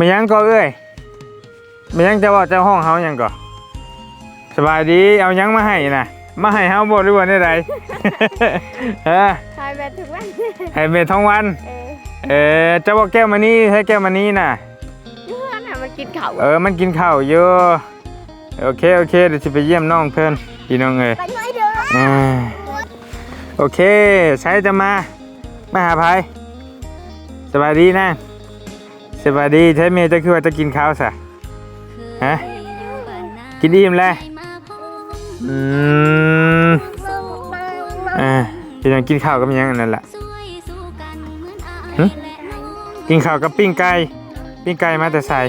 ไม่ยังก็เอ้ยไม่ยังจะบอกเจ้าห้องเฮาหยังก็สบายดีเอาหยังมาให้น่ะมาให้เฮาบ่หรือว่าได้ใดเออทายแบบทุกวันให้เมทองวันเออเออเจ้าบอกแก้วมานี่ให้แก้วมานี่น่ะเพื่อนน่ะมากินข้าวเออมันกินข้าวอยู่โอเคโอเคเดี๋ยวจะไปเยี่ยมน้องเพื่อนพี่น้องเอ้ยไปด้วยเด้ออ่าโอเคใช้จะมามาหาภัยสบายดีนะ สบายดีใช้เมย์จะคือว่าจะกินข้าวสะฮะกินอิ่มแล้วอืมอ่าพี่น้องกินข้าวกับหยังอันนั่นแหละหึกินข้าวกับปิ้งไก่ปิ้งไก่มาแต่ใส่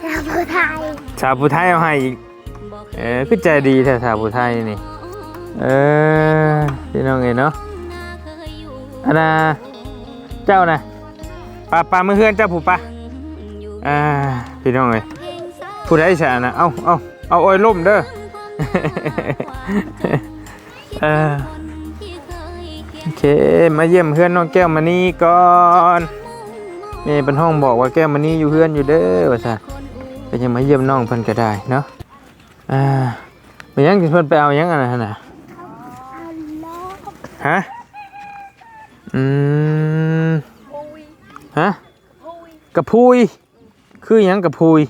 ชาวผู้ไทยชาวผู้ไทยเอาให้อีกเออคือใจดีแท้ชาวผู้ไทยนี่เออพี่น้องเอ๋ยเนาะอันน่ะ เจ้านะปลาปลาเมื่อเฮือนเจ้าผู้ปลาอ่าพี่น้องเอ๋ยผู้ใดฉนะเอาเอาเอาโอ้อยล่มเด้อเออโอเคมาเยี่ยมเพื่อนน้องแก้วมานี่ก่อนนี่เป็นห้องบอกว่าแก้วมานี่อยู่เพื่อนอยู่เด้อว่าซะก็ยังมาเยี่ยมน้องเพิ่นก็ได้เนาะอ่าไปยังสิเพิ่นไปเอายังอันนั้นะฮะ อืมฮะกระพุย คือหยังกระพุย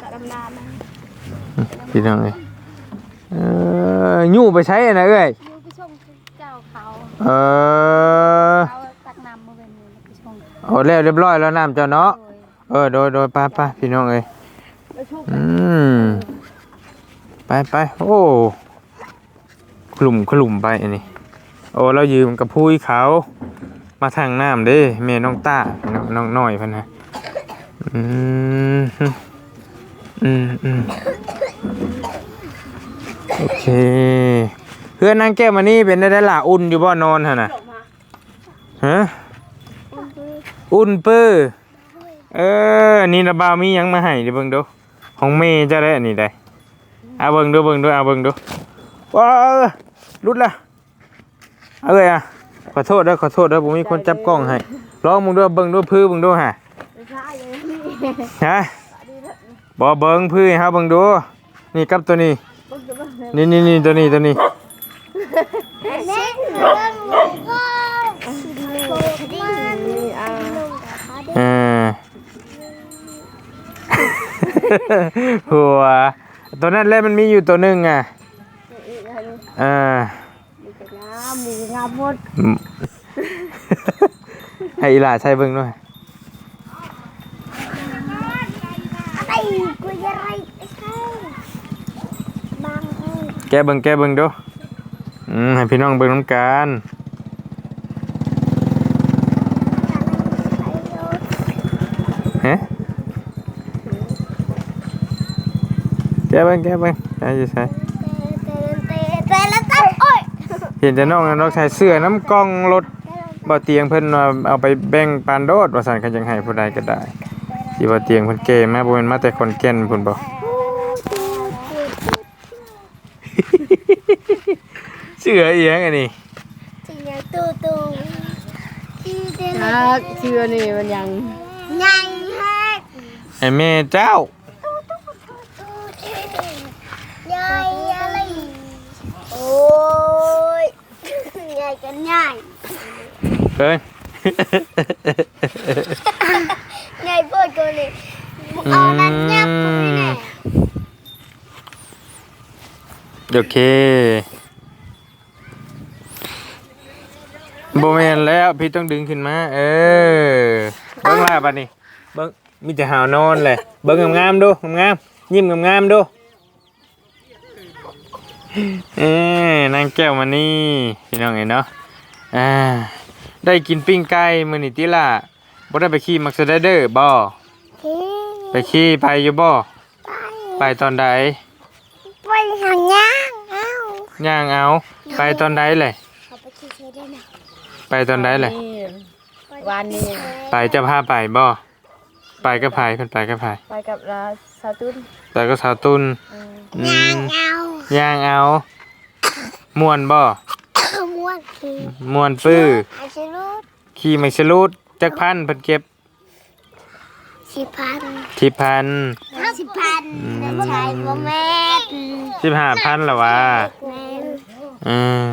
กระดำน้ำนะพี่น้องเอ้ยเอออยู่ไปใช้อันนะเอ้ยดูไปชมเจ้าเขาเออเขาตักน้ำมาเป็นมือไปชมเอาแล้วเรียบร้อยแล้วน้ำเจ้าเนาะโดยเออโดยโดยไป้าป้าพี่น้องเอ้ยไปชมอืมไปไปโอ้ ขลุ่มขลุ่มไปอันนี้ โอ้เรายืมกับพุ้ยเขา มาทางน้ำเด้เมน้องต้าน้องน้อยพันนะอืมอืมอืมโอเค เพื่อนนางแก้วมานี่เป็นได้ได้ล่ะอุ่นอยู่บ่นอนฮะน่ะฮะอุ่นปื้อเออ นี่ระบาวมียังมาให้เดี๋ยวเบิ่งดูของเมย์จะได้อันนี้ได้เอาเบิ่งดูเบิ่งดูเอาเบิ่งดูว้า รุดละเอาเลยอะขอโทษเด้อขอโทษเด้อผมมีคนจับกล้องให้ลองมึงดูเบิ่งดูพื้นมึงดูฮะไม่ใช่เลยนี่ฮะบ่เบิ่งพื้นให้เฮาเบิ่งดูนี่กับตัวนี้บึ้งจะบึ้งเลยนี่นี่นี่ตัวนี้ตัวนี้เล่นเรื่องก็นี่อ่าอ่าหัวตัวนั้นแหละมันมีอยู่ตัวหนึงอะ อ่ามีแต่น้ำมีงามหมดอืมให้อีหลาใช้เบิ่งด้วยไอ้กูจะไรไอ้ใช่บางเอ้ยแกเบิ่งแกเบิ่งดูอืมให้พี่น้องเบิ่งน้ำกันฮะแกเบิ่งแกเบิ่งใช่ใช่ ห็นแต่น้องน้องใส่เสื้อน้ำกล้องรถบ่เตียงเพิ่นว่าเอาไปแบ่งปานโดดว่าซั่นเขาจังให้ผู้ใดก็ได้สิว่าเตียงเพิ่นเก๋มาบ่แม่นมาแต่คนแก่นพุ่นบ่เสื้ออีหยังอันนี้ทีนี้ตูตูที่เดินอ่าเชื่อนี่มันยังยังแฮกไอ้แม่เจ้า ยายอะไรโอ้ยยาย กันยายเอ้ยยายพูดกูเลยเอานั่นยับกูไม่แน่โอเคโบแมนแล้วพี่ต้องดึงขึ้นมา เออ เบิ้งล่าบัดนี้เบิ้งมีแต่หาวนอนเลยเบิ้งงามๆดูงามๆยิ้มงามๆดูเอ้นางแก้วมานี่พี่น้องเห็นเนาะ อ่า ได้กินปิ้งไก่มื้อนี้ติล่ะบ่ได้ไปขี่มักสไดเดอร์บ่ที่ไปขี่ไปอยู่บ่ไปตอนใดไปหางย่างเอ้าย่างเอา ไปตอนใดเลยเขาไปขี่เชได้นะไปตอนใดเลยวันนี้ไปจะพาไปบ่ไปก็พายเพิ่นไปก็พายไปกับราสาวตุ้นแต่ก็สาวตุนอืย่างมเอาย่างเอาม่วนบ่ ขโมม้วนขี่ม่วนปื้ออาชิรุดขี่ไม่สลูดจักพันเพิ่นเก็บสิบพันสิบพันสิบพันแต่ชายบ่แม่นสิบห้าพันละวะแม่นอืม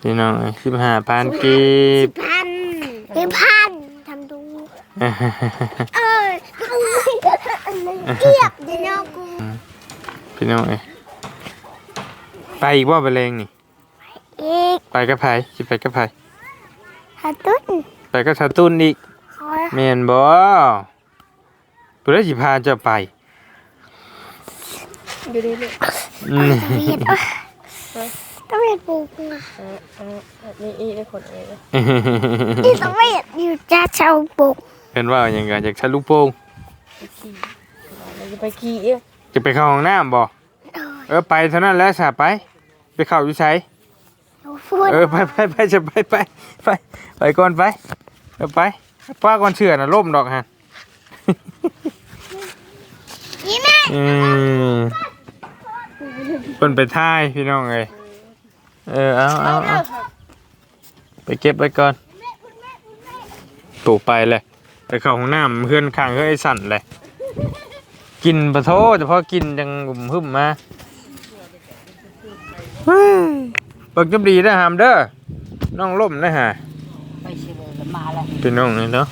พี่น้องสิบห้าพันกีบพันสิบพันทำดู เออเกียบเดี๋ยวน้องกูพี่น้องเอ้ยไปอีกว่าไปเลงนี่ อีกไปกับไผสิไปกับไผหาตุ้นไปกับชาตุนอีกขอแม่นบ่เพื่อสิพาเจะไปดูดิลูกอืมตะเวียดตะเวียดปลูกนะเออเออแบบนี้อีได้คนเองนี่ตะเวียดอยู่จ้าชาวปลูกเห็นว่าอย่างไงจากชันลูกโป่งไปขี่เราจะไปขี่เอ้ยจะไปเข้าห้องน้ำบ่เออไปเท่านั้นแหล้วสาไป ไปเข้าอยู่ไส พูดเออไปไปไปจะไปไปไปไปก่อนไปเออไปป้าก่อนเชื่อนะล่มดอกฮะนี่แม่อืมเพิ่นไปท่ายพี่น้องเอ้ยเออเอาเอาเอาไปเก็บไว้ก่อนปลูกไปเลยไปเข้าห้องน้ำเพื่อนข้างเฮ้ยสั่นเลยกินปะโทแต่พอกินจังหุ่มหึ่มมา เฮ้ยเบิกจำดีนะหามเด้อน้องล่มนะฮะไปเฉลยมาแล้วพี่น้องนี่เนาะ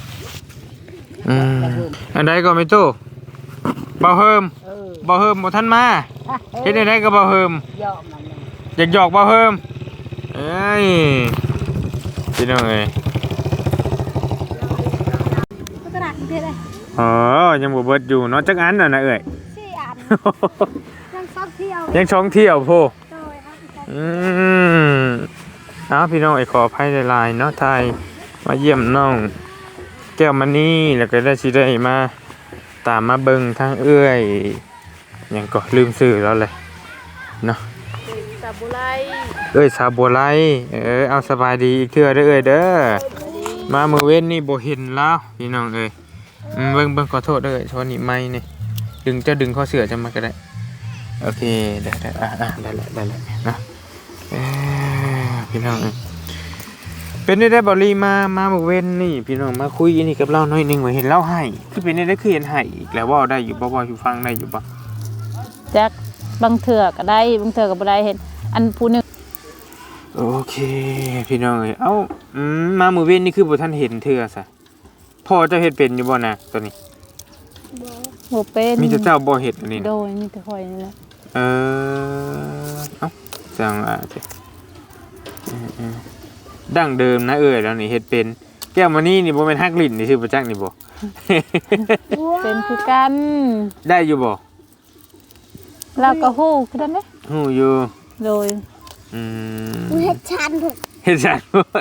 อืมอันใดก็ไม่ตู้เบาเฮิมเออเบาเฮิมบ่ทันมาเฮ็ดได้ก็เบาเฮิมยอมมันเลยอยากหยอกเบาเฮิมเอ้ยพี่น้องเอ้ยกระดาษเท่เลยอ๋อยังบ่เบิดอยู่เนาะจักอันน่ะนะเอ้ยสี่อันยังซอกเที่ยวยังช่องเที่ยวโพโดยครับอืม เอาพี่น้องไอ้ขออภัยหลายๆเนาะไทยมาเยี่ยมน้อง แก้วมานี่แล้วก็ได้สิได้มาตามมาเบิ่งทางเอื้อยหยังก็ลืมชื่อแล้วเลยเนาะซาบุไรเอ้ยซาบัวไลเออเอาสบายดีอีกเทื่อเด้อเอ้ยเด้อมามื้อเว้นนี่บ่เห็นแล้วพี่น้องเอ้ยอืมเบิ่งเบิ่งขอโทษเด้อโทษนี่ไม้นี่ดึงเจ้าดึงข้อเสือจะมาก็ได้โอเคได้ได้อะอะได้แล้วได้แล้วเนาะเอ้ย พี่น้องเอ้ยเป็นได้ได้บอลีมามามื้อเว้นนี่ พี่น้องมาคุยอันนี้กับเราหน่อยหนึงว่าเห็นเล่าให้คือเป็นได้ได้คือเห็นให้อีกแล้วเว่าได้อยู่บ่เว่าอยู่ฟังได้อยู่บ่จักบางเถื่อก็ได้บางเถื่อก็บ่ได้เห็น อันผู้หนึงโอเค พี่น้องเอ้ยเอ้าอืมมามื้อเว้นนี่คือบ่ทันเห็นเทื่อซะพ่อเจ้าเฮ็ดเป็นอยู่บ่นะตัวนี้บ่เป็นมีแต่เจ้าบ่เฮ็ดอันนี้โดนะยมีแต่ข่อยนี่แหละเออเอ้าจังอะเจ้เออเออ ดั้งเดิมนะเอ้ยแล้วนี่เฮ็ดเป็น แก้วมานี่นี่บ่แม่นฮักลิ้นนี่ชื่อบ่จักนี่บ่ เป็นคือกันได้อยู่บ่เราก็ฮู้คือนั้นเด้ฮู้อยู่โดยอืมกูเห็ดชันถูกเฮ็ดจังบ่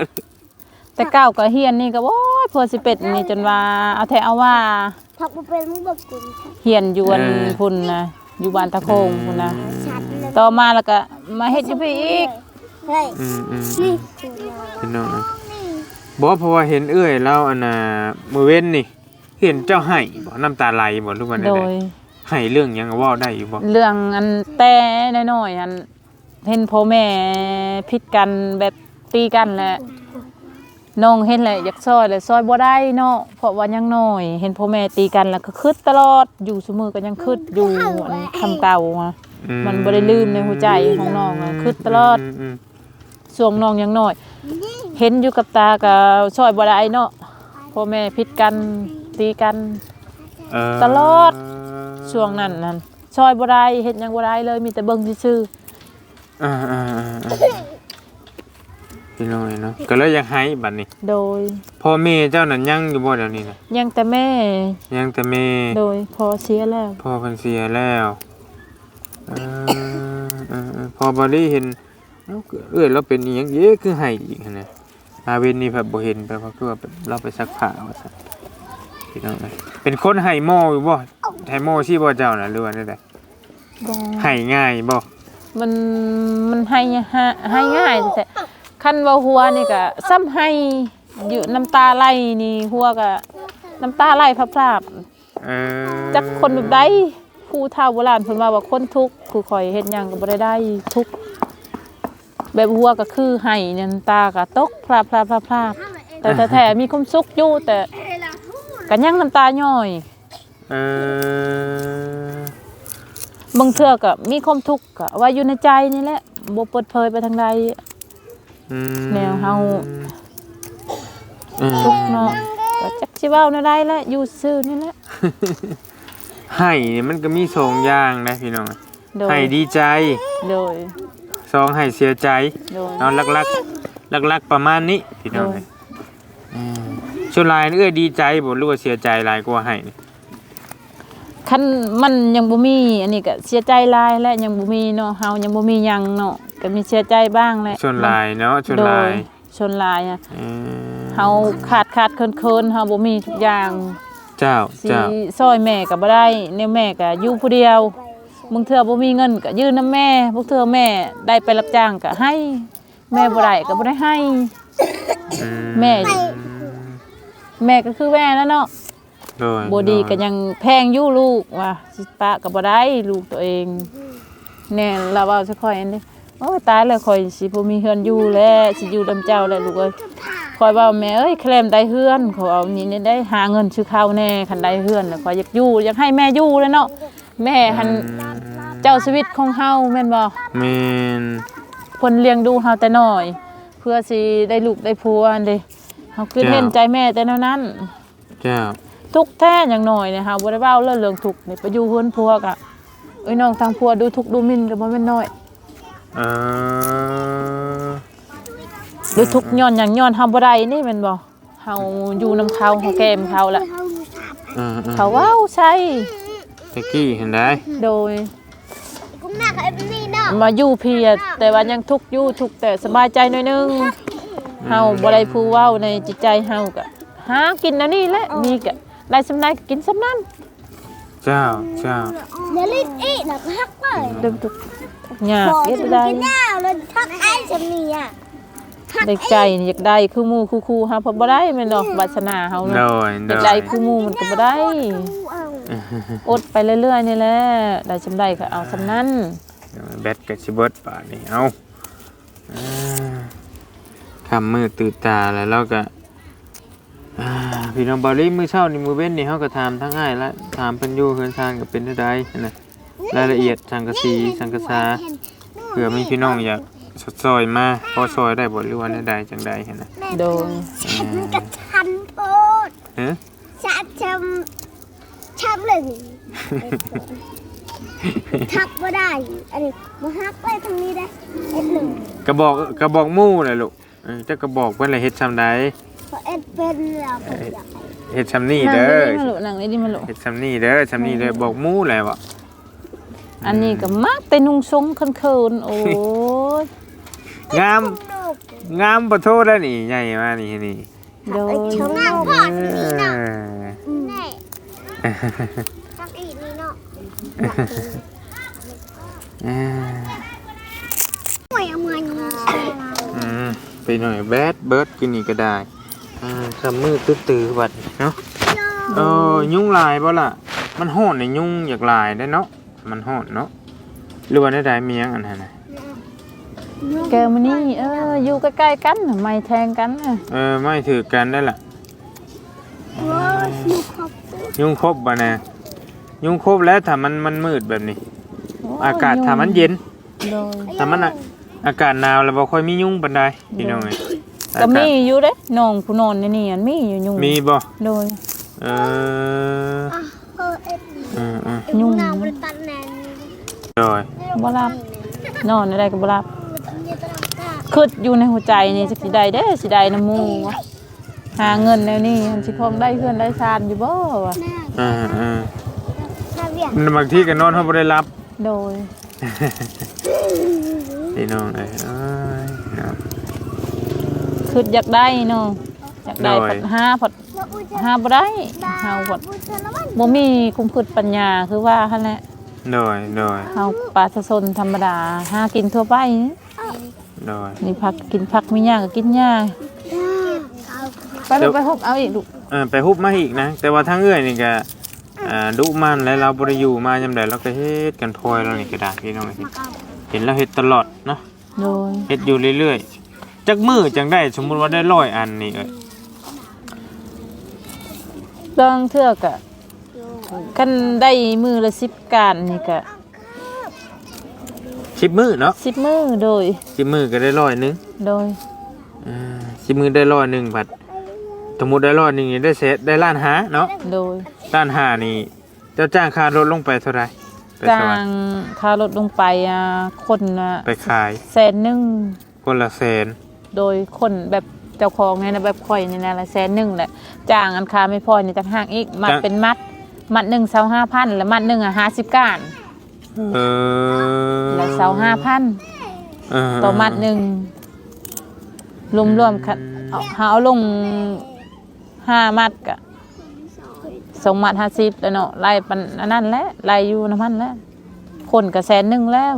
แต่เก้าก็เฮียนนี่ก็โอ้ยเพื่อสิเป็ดนี่จนว่าเอาแท้เอาว่าถ้ากูเป็นมึงแบบกูเฮียนอยู่อันพุ่นนะอยู่บ้านตะโคงพุ่นนะชันเลยต่อมาแล้วก็มาเฮ็ดอยู่พี่อีก เฮ้ยอืมอืมนี่พี่น้องเอ้ยบ่เพราะว่าเห็นเอ้ยแล้วอันน่ะมื้อเว้นนี่ เห็นเจ้าให้บ่น้ำตาไหลบ่ทุกวันโดได้ยให้เรื่องหยังก็เว้าได้อยู่บ่เรื่องอันแต่น้อยๆอันเห็นพ่อแม่ผิดกันแบบตีกันแหละน้องเห็นแหละอยากซอยเลยซอยบ่ได้เนาะเพราะว่ายังน้อย เห็นพ่อแม่ตีกันแล้วก็คิดตลอดอยู่ซุมือก็ยังคิดอยู่อันคำเก่าอะอืมันบ่ได้ลืมในหัวใจของน้องอะคิดตลอด มม ช่วงน้องยังน้อย เห็นอยู่กับตาก็ซอยบ่ได้เนาะพ่อแม่ผิดกันตีกันเออตลอด ช่วงนั้นนั่นซอยบ่ได้เฮ็ดหยังบ่ได้เลยมีแต่เบิ่งซื่ออ่าอ่าอ่าอ่าพี่น้อยเนาะก็เลยอยากให้บัดนี้ๆโดย พ่อแม่เจ้านั้นยังอยู่บ่เดี๋ยวนี้นะยังแต่แม่ยังแต่แม่โดยพอเสียแล้ว พ่อเพิ่นเสียแล้วเออเออเออพอบารีเห็น เอ้าเอ้ยเราเป็นอีหยังเย้คือให้อีกหั้นนะอาเวนนี่แบบบ่เห็นไปเพราะคือว่าเราไปซักผ้าว่าซั่นพี่น้องเอ้ยเป็นคนให้หม้ออยู่บ่ให้หม้อที่บ่เจ้าน่ะหรือว่าได้ใดบ่ให้ง่ายบ่มันมันให้ฮะให้ง่ายแต่คันว่าหัวนี่ก็ซ้ำให้อยู่น้ำตาไหลนี่หัวก็น้ำตาไหลพราบเออๆจักคนแบบใดผู้เฒ่าโบราณเพิ่นว่าว่าคนทุกข์ผู้ข่อยเฮ็ดหยังก็บ่ได้ได้ทุกข์ แบบหัวก็คือให้เนี่ยน้ำตาก็ตกพลาพลาพลาพลาแต่แต่แท้มีความสุขอยู่แต่ก็ยังน้ำตาย่อยเออบางเทื่อก็มีความทุกข์ก็ว่าอยู่ในใจนี่แหละบ่เปิดเผยไปทางใดอืมแนวเฮาอืมทุกข์เนาะก็จักสิเว้าแนวใดแหละอยู่ซื่อนี่แหละให้นี่มันก็มีสองอย่างนะพี่น้องโดยให้ดีใจโดย สองให้เสียใจโดย เนาะลักๆลักๆประมาณนี้พี่น้องโดย อืมส่วนหลายนี่เอ้ยดีใจบ่รู้ว่าเสียใจหลายกว่าให้นี่คันมันยังบ่มี อันนี้ก็เสียใจหลายและยังบ่มีเนาะเฮายังบ่มีหยังเนาะก็มีเสียใจบ้างแหละส่วนหลายเนาะส่วนโดหลายยชนหลายอะอืมเฮาขาดขาดเคินเคินเฮาบ่มีทุกอย่างเจ้าสิเจ้าซอยแม่ก็บ่ได้แนวแม่ก็อยู่ผู้เดียว บางเทื่อบ่มีเงินก็ยืมนำแม่บางเทื่อแม่ได้ไปรับจ้างก็ให้ แม่บ่ได้ก็บ่ได้ให้อืแม่ แม่ก็คือแม่แล้วเนาะโดยบ่ดีก็โยังแพงอยู่ลูกว่าสิปะก็บ่ได้ลูกตัวเองแน่เราเว้าซะค่อยอันนี้โอ้ยตายแล้วข่อยสิบ่มีเฮือนอยู่แล้วสิอยู่นํเจ้าแล้วลูกเอ้ยข่อยเว้าแม่เอ้ยแคลมได้เฮือนขอเอานี่นี่ได้หาเงินซื้อข้าวแน่คันได้เฮือนแล้วข่อยอยากอยู่อยากให้แม่อยู่เลยเนาะแม่หันเจ้าชีวิตของเฮาแม่นบ่แม่นเพิ่นเลี้ยงดูเฮาแต่น้อย เพื่อสิได้ลูกได้ผัวอันเด้เฮาคือเห็นใจแม่แต่เท่านั้นเจ้าทุกข์แท้อย่างหน่อยเนี่ยค่ะบ่ได้เว้าเรื่องเรื่องทุกข์นี่ไปอยู่เฮือนผัวกะเอ้ยน้องทางผัวดูทุกข์ดูหมิ่นก็บ่แม่นน้อยเออดูทุกข์ย้อนหยังย้อนเฮาบ่ได้นี่แม่นบ่เฮาอยู่นำเขาเฮาแก้มเขาละเออเออเขาเว้าใช่ตะกี้เห็นได้โดย กูแม่กับเอ็มนี่เนาะมาอยู่เพียแต่ว่ายังทุกข์อยู่ทุกข์แต่สบายใจหน่อยนึงเฮาบ่ได้ผู้เว้าในจิตใจเฮาก็หากินอันนี้แหละมีก็ได้สำได้ก็กินสำนั้นเจ้าเจ้าเดี๋ยวลิ้นอีกแล้วก็ฮักเลยเดิมทุกข์ยากพอเฮ็ดจะได้กินแล้วเลยทักไอ้จะมีอะได้ใจนี่อยากได้คือหมู่คือครูเฮาเพราะบ่ได้แม่นดอกวาสนาเฮาโดเนาะยอโดยากยได้คู่หมู่มันก็บ่ได้เอาอดไปเรื่อยๆนี่แหละได้สำได้ก็เอาสำนั้นแบตกับชิเบิร์ตป่านนี่เอาอ่าคำมือตื่นตาแล้วเราก็อ่าพี่น้องบอลลี่มือเช้านี่มือเว้นนี่เขาก็ถามทั้งง่ายและถามเพิ่นอยู่เฮือนชานก็เป็นได้ได้นะรายละเอียดสังกะสีสังกะสาเผื่อมีพี่น้องอยากสดซอยมาพอซอยได้บ่หรือว่าได้จังใดเห็นนะโดยอ่ากระชันโพดเอ๊ะชาชำ ชำเลยทักบ่ได้ อันนี้มาฮักไปทางนี้ได้เอ็ดหนึ่งกระบอกกระบอกหมู่น่ะลูกเออจะกระบอกเพิ่นละเฮ็ดซำใดพอเอ็ดเป็นแล้วผมอยากให้เฮ็ดซำนี่นั่งเด้อนี่มาลุนั่งนี่มาลุเฮ็ดซำนี่เด้อซำนี่เด้อบอกหมู่แล้วอะอันนี้ก็มักแต่นุ่งทรงคันเคินๆโอ้ยงามลูกงามปะโทษแล้วนี่ใหญ่มานี่นี่โดยชมน้ำพอดเอนี่เนาะอแน่ ทักอีกนี่เนาะเออหวยเอามานี่อืมไปหน่อยแบดเบิร์ดกินนี่ก็ได้อ่าทำมือตื้อๆบัดนี้เนาะเออยุ่งลายบ่ล่ะ มันห่อนในยุ่งอยากลายได้เนาะมันห่อนเนาะหรือว่าได้ได้มีหยังอันนั้นน่ะแกมื้อนี้เอออยู่ใกล้ๆกันไม่แทงกันน่ะเออไม่ถือกันได้ล่ะว้าวลูกขอบคุณ ยุ่งครบบ่นะยุ่งครบแล้วถ้ามันมันมืดแบบนี้โยอากาศถ้ามันเย็นโดยถ้ามันอะอากาศหนาวแล้วบ่ค่อยมียุงปานใดพี่น้องเอ้ยก็มีอากาศอยู่เด้น้องผู้นอนในนี่อันมีอยู่ยุงมีบ่โดยเอออะเออเอ็ดเออเออเอ็ดยุ่งนาวบริตันแนนโดยบ่รับนอนอะไรก็บ่รับเดี๋ยวจะรับกาคิดอยู่ในหัวใจนี่จักสิได้เด้สิได้น้ำหมู่วะ หาเงินแนวนี้มันสิพองได้เพื่อนได้ซานอยู่บ่วะแม่เออเออนาเวียมันบางทีก็นอนเฮาบ่ได้รับ โดยพี่น้องเอ้ยเอ้ยเนาะ คืออยากได้เนาะอยากได้โดย ผัดห้าผัดแล้วอุ้ยจะห้าบ่ได้เฮาผัดอุ้ยจะละมันบ่มีคุมพืชปัญญาคือว่าหั่นแหละโดยโดยเฮาปลาสะสนธรรมดาหากินทั่วไปนี่โดยนี่ผักกินผักมีหญ้าก็กินหญ้าเอา ไปลูกไปฮบเอาอีกลูกเออไปฮุบมาอีกนะ แต่ว่าทางเอื้อยนี่ก็อ่าดุมันแล้วเราบ่ได้อยู่มายามใดเราก็เฮ็ดกันพลอยเรานี่ก็ได้พี่น้องเอ้ยเห็นเราเฮ็ดตลอดเนาะโดยเฮ็ดอยู่เรื่อยๆจักมือจังได้สมมุติว่าได้ร้อยอันนี่เอ้ยบางเทื่อกะกันได้มือละ10การนี่ก็สิบมือเนาะ10มือโดยสิบมือก็ได้ร้อยหนึงโดยอ่าสิบมือได้ร้อยหนึงบัด สมมุติได้ร้อยหนึงนี่ได้เศษได้ล้านหาเนาะโดยล้านหานี่เจ้าจ้างค่ารถลงไปเท่าไหร่ไปจ้าสวรรงค์ค่ารถลงไปอะคนอะไปขายแสนหนึงคนละแสนโดยคนแบบเจ้าของเนี่ยนะแบบข่อยนี่นะละแสนหนึงแหละจ้างอันคาไม่พอนี่ต่างหากอีกมัดเป็นมัด มัดหนึ่งเสาห้าพันแล้วมัดหนึ่งอะห้าสิบก้านเออแล้วเสาห้าพัน เออ ต่อมัดหนึ่งรวมรวมๆค่ะเอาเอาลง ห้ามัดกะสองมัดห้าสิบแล้วเนาะไล่ปันอันนั้นแหละไล่อยู่น้ำมันแล้วคนกระแสนหนึ่งแล้ว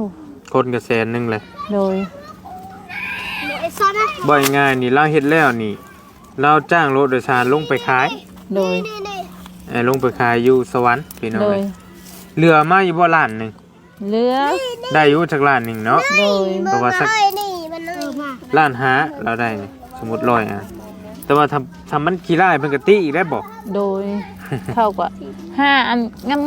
คนก็แสนหนึงเลยโดยไอ้ซ้อนนะบ่อยง่ายนี่เราเฮ็ดแล้วนี่ เราจ้างรถโดยสารลงไปขายโดยนี่นี่เอ้ยลงไปขายอยู่สวรรค์พี่น้องโดเอ้ยยเหลือมาอยู่บ่ล้านหนึงเหลือได้อยู่จักล้านหนึงเนาะโดยเพราะว่าสักเอ้ยนี่มันเออมาล้านหาเราได้นี่สมมุติร้อยอะ แต่ว่าทำทำมันขี้ร้ายเพิ่นก็ติอีกได้บ่โดย เท่ากับห้าอัน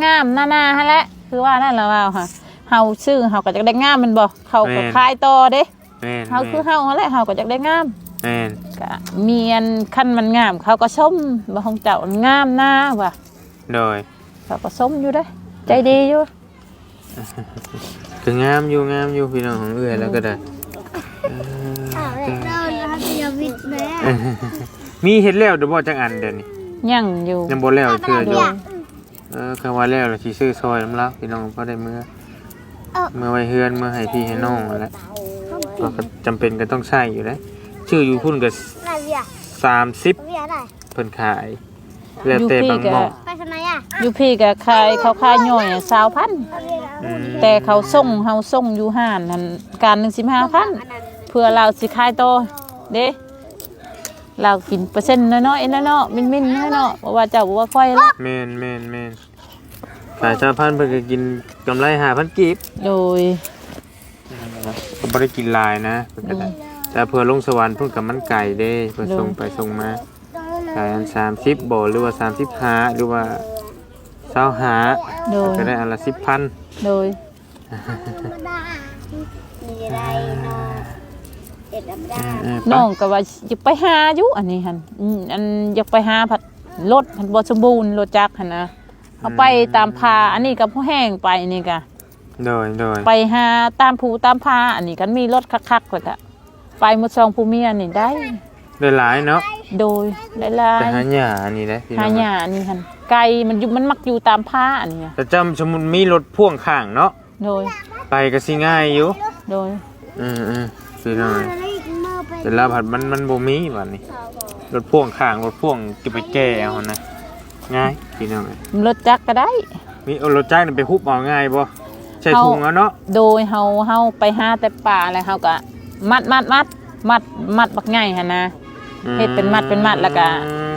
งามๆหน้าๆฮะแหละคือว่านั่นแหละว่าค่ะเฮาซื้อเฮาก็จะได้งามแมันบ่เขาก็ขายต่อเด้แม่นเฮาคือเฮาหั่นแหละเฮาก็จะได้งามแม่นก็มีอันคันมันงาม เขาก็ชมว่าของเจ้างามนะว่ะโดยเขาก็ชมอยู่เด้ใจดีอยู่คืองามอยู่งามอยู่พี่น้องของเอื้อยแล้วก็ได้อ้าวเราเราจะวิทย์แม่เออ มีเฮ็ดแล้วเดี๋ยวบ่จักอันเดี๋ยวนี้ยังอยู่ยังบ่แล้วเชื่ออโดยู่ยเออคำว่าแล้วล่ะสิซื้อซอยน้ำลาวพี่น้องพอได้มื้อเมื่อไว้เฮือนเมื่อให้พี่ให้น้องนั่นแหละเราก็จำเป็นก็ต้องใช้อยู่แล้วชื่ออยู่พุ่นก็อะไรเวีย30เวียได้เพิ่นขาย แล้วแต่บางหม่องไปทำไมอะอยู่พี่ก็ขายเขาขายย่อยสาวพันอืมแต่เขาส่งเฮาส่งอยู่ห้านนั่นการหนึ่งสิบห้าพันเพื่อเราสิขายโตอเด้ เรากินเปอร์เซ็นต์น้อยๆนะเนาะมินมินๆนะเนาะบ่ว่าเจ้าบ่ว่าค่อยละแม่นแม่นแม่นขายชาพันธุ์เพิ่นก็กินกำไร5,000กีบโดยก็บ่ได้กินหลายนะเพิ่นก็ได้แต่เพื่อลงสวรรค์เพิ่นก็มันไก่เด้เพิ่นส่งไปส่งมาขายอันสามสิบบ่หรือว่าสามสิบห้าหรือว่าเศร้าหาโดยก็ได้อันละสิบพัน โดยมีอะไรเนาะ เด็ดดำดาเออน้องก็ว่าอยากไปหาอยู่อันนี้หันอืมอันอยากไปหาผัดรถผัดบ่สมบูรณ์รถจักรหันนะเอาไปตามพาอันนี้ก็พอแห้งไปนี่ก็โดยโดยไปหาตามภูตามพาอันนี้กันมีรถคักๆแล้วก็ไปหมดซองภูเมียนี่ได้ ได้หลายเนาะโดยได้หลายแต่หาหญ้าอันนี้นะพี่น้หาองหญ้าอันนี้หันไก่มันอยู่มันมักอยู่ตามผ้าอันนี้แต่จำสมมุติมีรถพ่วงข้างเนาะ โดยไปก็สิง่ายอยู่ โดย อืมอืม พี่น้องอะไรอีกมือไปแต่ละผัดมันมันบ่มีบัดนี้รถพ่วงข้างรถพ่วงจะไปแก้เอานะง่ายพี่น้องรถจักรก็ได้ มีเอารถจักรนี่ไปฮุบเอาง่ายบ่ใช้เอาถุงเอาเนาะโดยเฮาเฮาไปหาแต่ป่าอะไรเฮาก็มัดมัดมัดมัดมัดบักใหญ่หั่นนะเฮ็ดเป็นมัดเป็นมัดแล้วก็อืม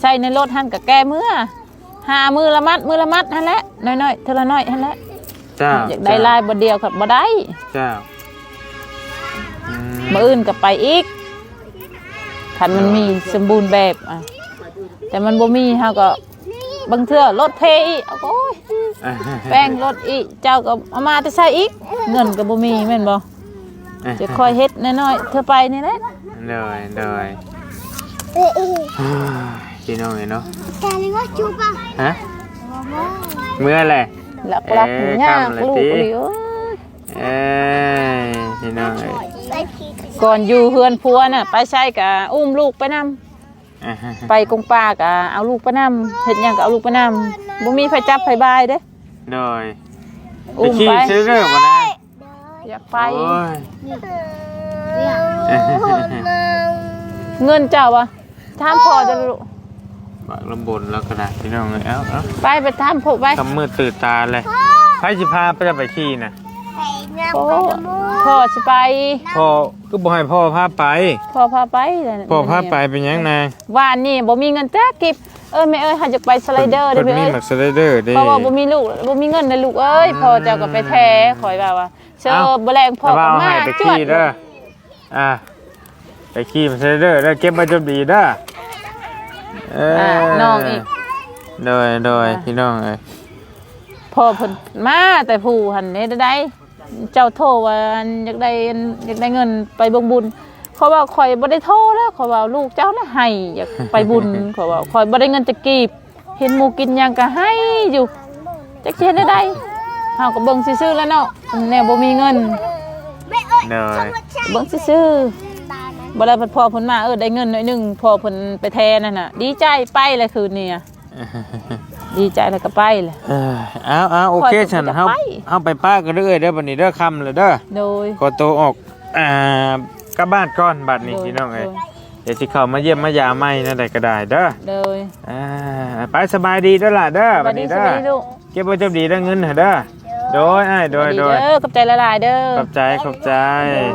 ใส่ในรถหั่นก็แก้มือหามือละมัดมือละมัดหั่นแหละน้อยๆเท่าละน้อยหั่นแหละเจ้าอยากได้ลายบ่เดียวก็บ่ได้เจ้าอื มมื้ออื่นก็ไปอีกคันมันมีสมบูรณ์แบบอะแต่มันบ่มีเฮาก็บางเทื่อรถเพอีกเอาโอ้ยแป้งรถอีกเจ้าก็เอามาแต่ใส่อีก เงินก็บ่มีแม่นบ่จะคอยเฮ็ดน้อยๆเธอไปนี่แหละเลยเลยเอ้ยเอ้ยพี่น้องเนาะการนี้ว่าจูบอะฮะเมื่อไหรหลักเอ๊ะๆยากทำอะไรลูกตินี่โอ้ยเอ้ยพี่น้องเอ้ยไปผิด ก่อนอยู่เฮือนพัวน่ะ ไปใช้ก็อุ้มลูกไปนำไปกงป้าก็เอาลูกไปนำเฮ็ดหยังก็เอาลูกไปนำบ่มีไผจับไผบายเด้โดยไปอุ้มขี่ไปซื้อเรื่องมาได้อยากไปโอ้ยเงินเจ้าอะถามพ่อจะลูกบากลำบนแล้วก็ได้พี่น้องเอ้ยเอ้าเอ้าไปไปถามพ่อไปทำมือตื่นตาเลยไพ่สิพาไปจะไปขี่นะ ไปน้ำพ่อไปน้ำมูพ่อสิไป พ่อก็บอกให้พ่อพาไป พ่อพาไปพ่อพาไปเป็นหยังนางว่านนี่บ่มีเงินจักกิบอ้ยแม่เอ้ยหาจะไปสไลเดอร์ได้เพิ่นไหมมีเอ้ยหมักสไลเดอร์เด้ เพราะว่าบ่มีลูกบ่มีเงินนะลูกเอ้ยพอเจ้าก็ไปแท้ขอยว่าว่าเชิญบ่แรงพ่อแต่ว่าก็เอามาให้ไปจวขี่ดเด้ออ่าไปขี่มันสไลเดอร์แล้วเก็บมาจนดีเด้อเอออ่าอน้องอีก โดยโดยพี่น้องเอ้ยพ่อเพิ่นมาแต่ผู้หันนี่ได้ เจ้าโทรว่าอยากได้อยากได้เงินไปเบิ่งบุญเขาว่าข่อยบ่ได้โทรแล้วเขาว่าลูกเจ้าน่ะให้อยากไปบุญเขาว่าข่อยบ่ได้เงินจะกีบ เห็นหมู่กินหยังก็ให้อยู่จักสิเฮ็ดได้ใดเฮาก็เบิ่งซื่อๆแล้วเนาะแน่บ่มีเงินแม่เอ้ยโดยเบิ่งซื่อตานั้นๆบ่ได้เพิ่นพ่อเพิ่นมาเออได้เงินหน่อยหนึงพ่อเพิ่นไปแทนนั่นน่ะ ดีใจไปเลยคืนนี้อะ ดีใจแล้วก็ไปเลยเออเอาเอาโอเคข้อยก็ฉันจะเฮาไปเฮาไปป้ากันเรื่อยๆเด้อบัดนี้เด้อค่ำเลยเด้อโดย ขอตัวออกอ่ากลับบ้านก่อนบัดนี้พี่น้องเอ้ยเดี๋ยวสิเข้ามาเยี่ยมมายามใหม่นั่นได้ก็ได้เด้อโดยอ่าไปสบายดีเด้อล่ะเด้อสบัวัดสดีนี้สเด้อวัสดีลูกเก็บไว้จำดีได้เงินหาเด้อโดยอ้ายโดยสโดวัยสเด้อขอบใจหลายๆเด้อขอบใจขอบใจ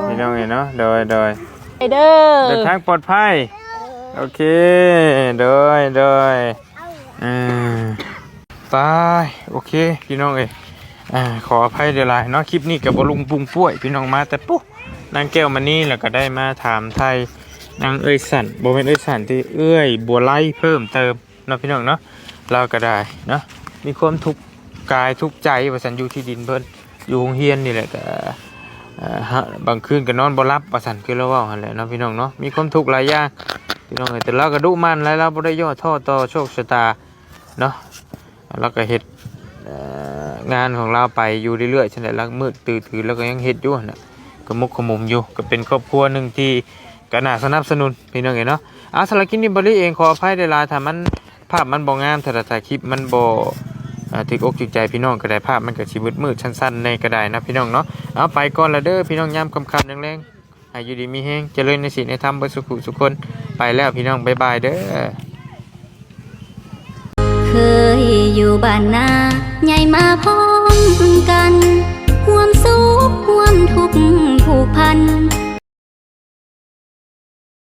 พี่น้องเอ้ยเนาะโดยโดยไปเด้อเดินทางปลอดภัยโอเคโดยโดย อืมไปโอเคพี่น้องเอ้ยอ่าขออภัยเดี๋ยวหลายเนาะคลิปนี้กับบลุงปุงป่วยพี่น้องมาแต่ปุ๊นางแก้วมานี่แล้วก็ได้มาถามไทยนางเอ้ยสันโบเป็นเอ้ยสันที่เอ้ยบัวไล่เพิ่มเติมเนาะพี่น้องเนาะเราก็ได้เนาะมีความทุกข์กายทุกข์ใจว่าสันอยู่ที่ดินเพิ่นอยู่โรงเรียนนี่แหละก็เอ่อฮะบางคืนก็นอนบ่หลับประสันคือเราว่าหั่นแหละเนาะพี่น้องเนาะมีความทุกข์หลายอย่างพี่น้องเอ้ยแต่เราก็ดุมันแล้วเราบ่ได้ย่อท้อต่อโชคชะตา เนาะเราก็เฮ็ดงานของเราไปอยู่เรื่อยๆฉะนั้นเรามืดตื่นถือแล้วก็ยังเฮ็ดอยู่นะก็มุกขมุมอยู่ก็เป็นครอบครัวหนึ่งที่ก็น่าสนับสนุนพี่น้องเอ้ยเนาะอาสำหรับคลิปนี้บริเองขออภัยได้หลาถ้ามันภาพมันบ่งามถ้าถ่ายคลิปมันบ่ถึกอกถึกใจพี่น้องก็ได้ภาพมันก็ชีวิตมืดสั้นๆในก็ได้นะพี่น้องเนาะเอาไปก่อนละเด้อพี่น้องย้ำคำคำแรงๆให้ยู่ดีมีแห้งเจริญในสิในธรรมเบดสุขุสุขคนไปแล้วพี่น้องบายบายเด้อ อยู่บ้านนาใหญ่มาพร้อมกันความสุขความทุกข์ผูกพัน